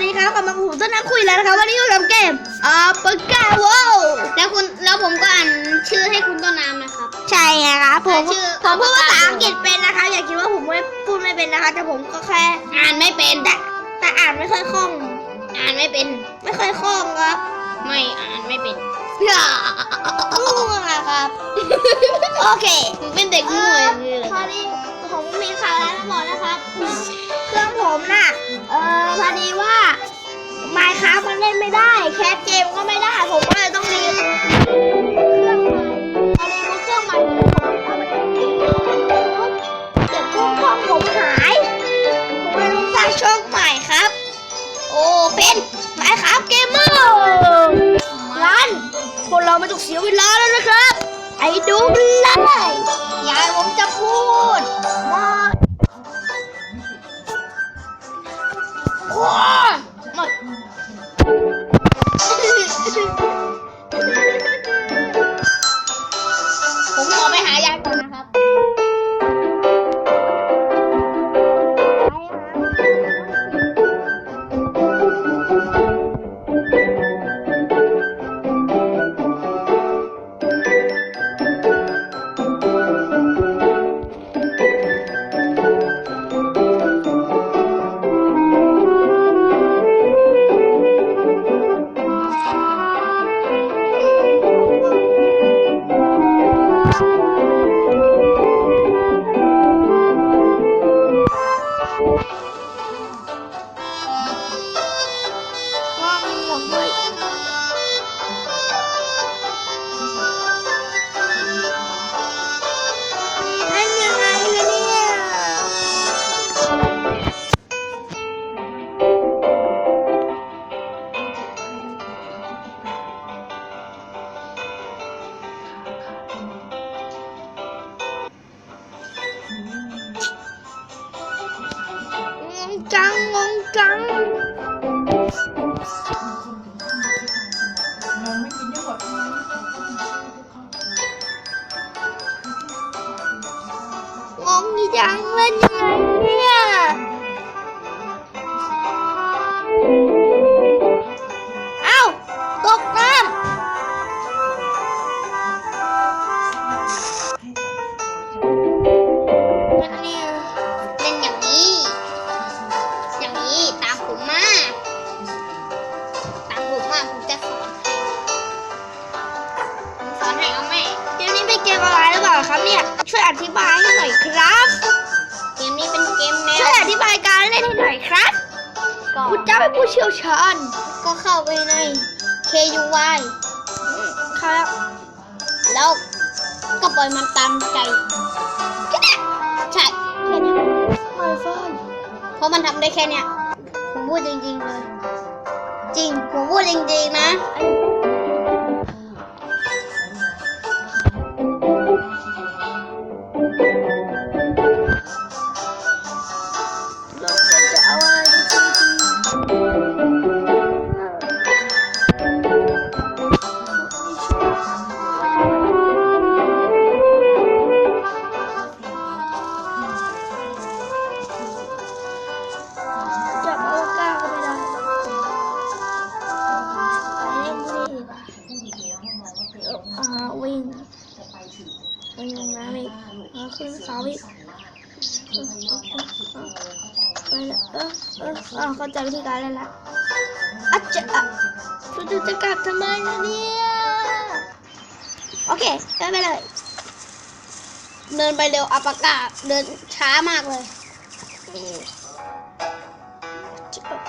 วัสดีครับกลับมากับผมต้นน้ำคุยแล้วนะครับวันนี้อยู่กับเกมอ่าปากกาโวแล้วคุณแล้วผมก็อ่านชื่อให้คุณต้นน้ำนะครับ ใช่ไงครับผมชื่อผมพูดภาษาอังกฤษเป็นนะคะ อย่าคิดว่าผมไม่พูดไม่เป็นนะคะ แต่ผมก็แค่อ่านไม่เป็นแต่แต่อ่านไม่ค่อยคล่อง อ่านไม่เป็น ไม่ค่อยคล่องครับ ไม่อ่านไม่เป็นง่วงอะครับ โอเคผมเป็นเด็กเอง่วองคืออะไรพอดีผมมีข่าวแล้วจะบอกนะครับ เครื่องผมน่ะ เออพอดีว่าไมค์ครับมันเล่นไม่ได้ แคสเกมก็ไม่ได้ ผมก็เลยต้องรีเครื่องใหม่พอดีว่าเครื่องใหม่ผมเอาไปเก็บช่วงช่องผมหายผมเลยต้องสร้างช่องใหม่ครับ โอ้เป็นไมค์ครับเกมเมอร์งั้นคนเราไม่ต้องเสียเวลาแล้วนะครับ ไอ้ดูมันเลยยายผมจะพูดว่าโอ้ย ห งงจังเเกมนี้เป็นเกมอะไรหรือเปล่าครับเนี่ย ช่วยอธิบายให้หน่อยครับ เกมนี้เป็นเกมแนช่ววยอธิบายการเล่นให้หน่อยครับก็คุณเจ้าเป็นผู้เชี่ยวชาญก็เข้าไปใน KUY ครับแล้วก็ปล่อยมันตามใจแค่เนี้ยใช่แค่เนี้ยไม่ฟังเพราะมันทำได้แค่เนี้ยผมพูดจริงๆเลย จริง ผมพูดจริงๆนะเร น้ำอีกแล้วขึ้นเขาอีกไปล้วเออเออเออเข้าใจวิธีการแล้วละอาจจะอะคุณจะจะกลับทำไมล่ะเนี่ยโอเคเดินไปเลย เดินไปเร็วอัปากาเดินช้ามากเลย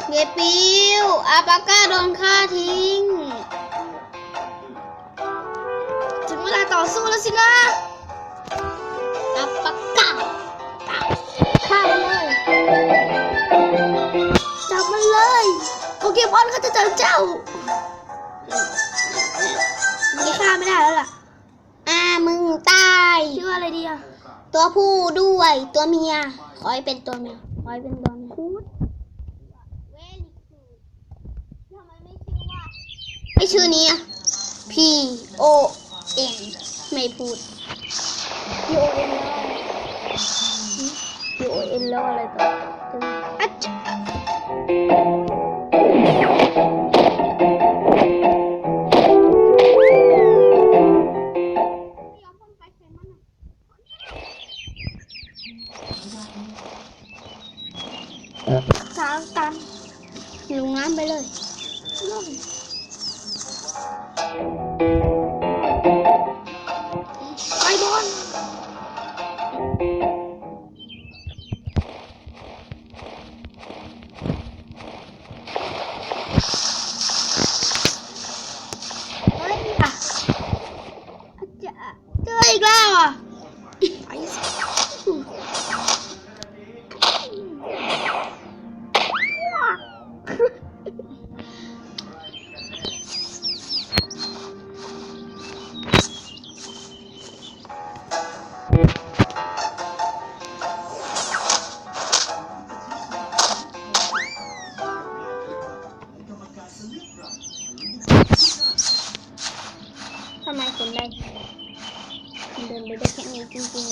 เยปิวอัปาก้าโดนฆ่าทิ้ง ถึงเวลาต่อสู้แล้วสินะ กมอนเขาจะจับเจ้านี่ฆ่าไม่ได้แล้วล่ะ อ่ามึงตายชื่อว่าอะไรดีอะตัวผู้ด้วยตัวเมีย ขอให้เป็นตัวเมีย ขอให้เป็นตัวเมียคูดทำไมไม่ชื่อว่าไม่ชื่อนี้อะ P O N ไม่พูดพีโอเอ็นแล้วพีโอเอ็นแล้วอะไรต่ออาจจ ทามตันลงน้ำไปเลย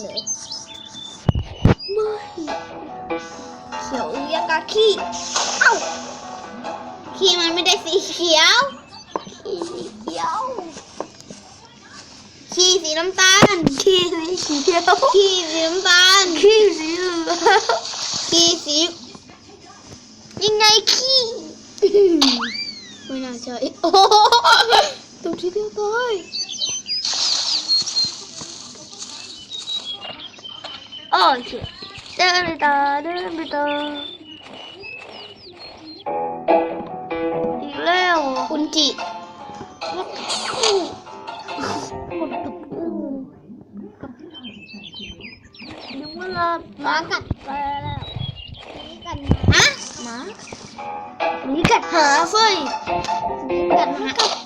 นี้จริงๆเลยไม่เขียวอยากาขี้เอ้าขี้มันไม่ได้สีเขียวขี้สีเขียวขี้สีน้ำตาลขี้สีเขียวขี้สีน้ำตาลขี้สีเหลืองขี้สียังไงขี้ไม่น่าใช่โอ้โหตัวที่เดียวตาย โอ้ยเดินไปต่อเดินไปต่ออีกแล้วเหรออุนจิวัดอู้วัดกับอู้นึกว่าเราหมากัดไปแล้วนี่กันฮะหมาหนีกัดหาเฟ้ยนี่กันหมา